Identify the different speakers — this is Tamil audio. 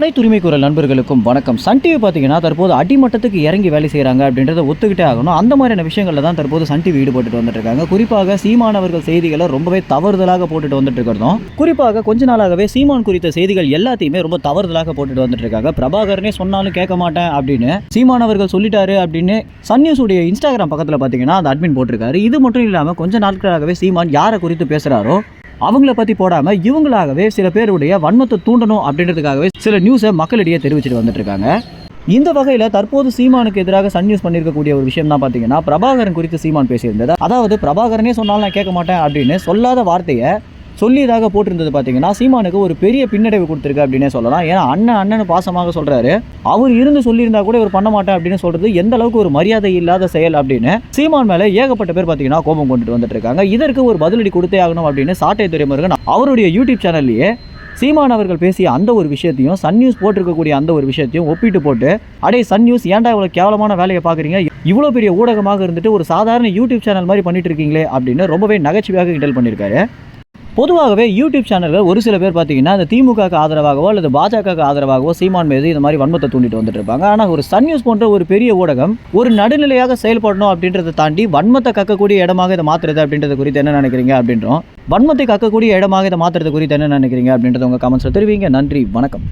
Speaker 1: அனைத்து உரிமை குரல் நண்பர்களுக்கும் வணக்கம். சன் டிவி பார்த்தீங்கன்னா தற்போது அடிமட்டத்துக்கு இறங்கி வேலை செய்கிறாங்க அப்படின்றத ஒத்துக்கிட்டே ஆகணும். அந்த மாதிரியான விஷயங்களில் தான் தற்போது சன் டிவி ஈடுபட்டு வந்துட்டு இருக்காங்க குறிப்பாக சீமானவர்கள் செய்திகளை ரொம்பவே தவறுதலாக போட்டுட்டு வந்துட்டு இருக்கிறதும் குறிப்பாக கொஞ்ச நாளாகவே சீமான் குறித்த செய்திகள் எல்லாத்தையுமே ரொம்ப தவறுதலாக போட்டுட்டு வந்துட்டு இருக்காங்க பிரபாகரனே சொன்னாலும் கேட்க மாட்டேன் அப்படின்னு சீமானவர்கள் சொல்லிட்டாரு அப்படின்னு சன் நியூஸ் உடைய இன்ஸ்டாகிராம் பக்கத்தில் பார்த்தீங்கன்னா அந்த அட்மின் போட்டிருக்காரு. இது மட்டும் இல்லாமல் கொஞ்ச நாட்களாகவே சீமான் யாரை குறித்து பேசுகிறாரோ அவங்கள பற்றி போடாமல் இவங்களாகவே சில பேருடைய வன்மத்தை தூண்டணும் அப்படின்றதுக்காகவே சில நியூஸை மக்களிடையே தெரிவிச்சுட்டு வந்துட்டு இருக்காங்க இந்த வகையில் தற்போது சீமானுக்கு எதிராக சன் நியூஸ் பண்ணியிருக்கக்கூடிய ஒரு விஷயம் தான் பார்த்தீங்கன்னா பிரபாகரன் குறித்து சீமான் பேசியிருந்தது. அதாவது பிரபாகரனே சொன்னாலும் நான் கேட்க மாட்டேன் அப்படின்னு சொல்லாத வார்த்தையை சொல்லியதாக போட்டிருந்தது பார்த்தீங்கன்னா சீமானுக்கு ஒரு பெரிய பின்னடைவு கொடுத்துருக்கு அப்படின்னே சொல்லலாம். ஏன்னா அண்ணன் அண்ணன் பாசமாக சொல்கிறாரு அவர் இருந்து சொல்லியிருந்தா கூட இவர் பண்ண மாட்டேன் அப்படின்னு சொல்கிறது எந்த அளவுக்கு ஒரு மரியாதை இல்லாத செயல் அப்படின்னு சீமான் மேலே ஏகப்பட்ட பேர் பார்த்தீங்கன்னா கோபம் கொண்டுட்டு வந்துட்டு இருக்காங்க. இதற்கு ஒரு பதிலடி கொடுத்தே ஆகணும் அப்படின்னு சாட்டை துறைமுருகன் அவருடைய யூடியூப் சேனல்லையே சீமான் அவர்கள் பேசிய அந்த ஒரு விஷயத்தையும் சன் நியூஸ் போட்டிருக்கக்கூடிய அந்த ஒரு விஷயத்தையும் ஒப்பிட்டு போட்டு அடே சன் நியூஸ் ஏன்டா இவ்வளோ கேவலமான வேலையை பார்க்குறீங்க இவ்வளோ பெரிய ஊடகமாக இருந்துட்டு ஒரு சாதாரண யூடியூப் சேனல் மாதிரி பண்ணிட்டு இருக்கீங்களே அப்படின்னு ரொம்பவே நகைச்சுவையாக கிண்டல் பண்ணியிருக்காரு. பொதுவாகவே யூடியூப் சேனல்கள் ஒரு சில பேர் பார்த்தீங்கன்னா அந்த திமுகக்கு ஆதரவாகவோ அல்லது பாஜகவுக்கு ஆதரவாகவோ சீமான் மீது இந்த மாதிரி வன்மத்தை தூண்டிட்டு வந்துட்டு இருப்பாங்க. ஆனால் ஒரு சன் நியூஸ் போன்ற ஒரு பெரிய ஊடகம் ஒரு நடுநிலையாக செயல்படணும் அப்படின்றத தாண்டி வன்மத்தை கக்கக்கூடிய இடமாக இதை மாற்றுறது அப்படின்றது குறித்து என்ன நினைக்கிறீங்க அப்படின்றோம். வன்மத்தை கக்கக்கூடிய இடமாக இதை மாற்றுறது குறித்து என்ன நினைக்கிறீங்க அப்படின்றத உங்கள் கமெண்ட்ஸில் தெரிவிங்க. நன்றி வணக்கம்.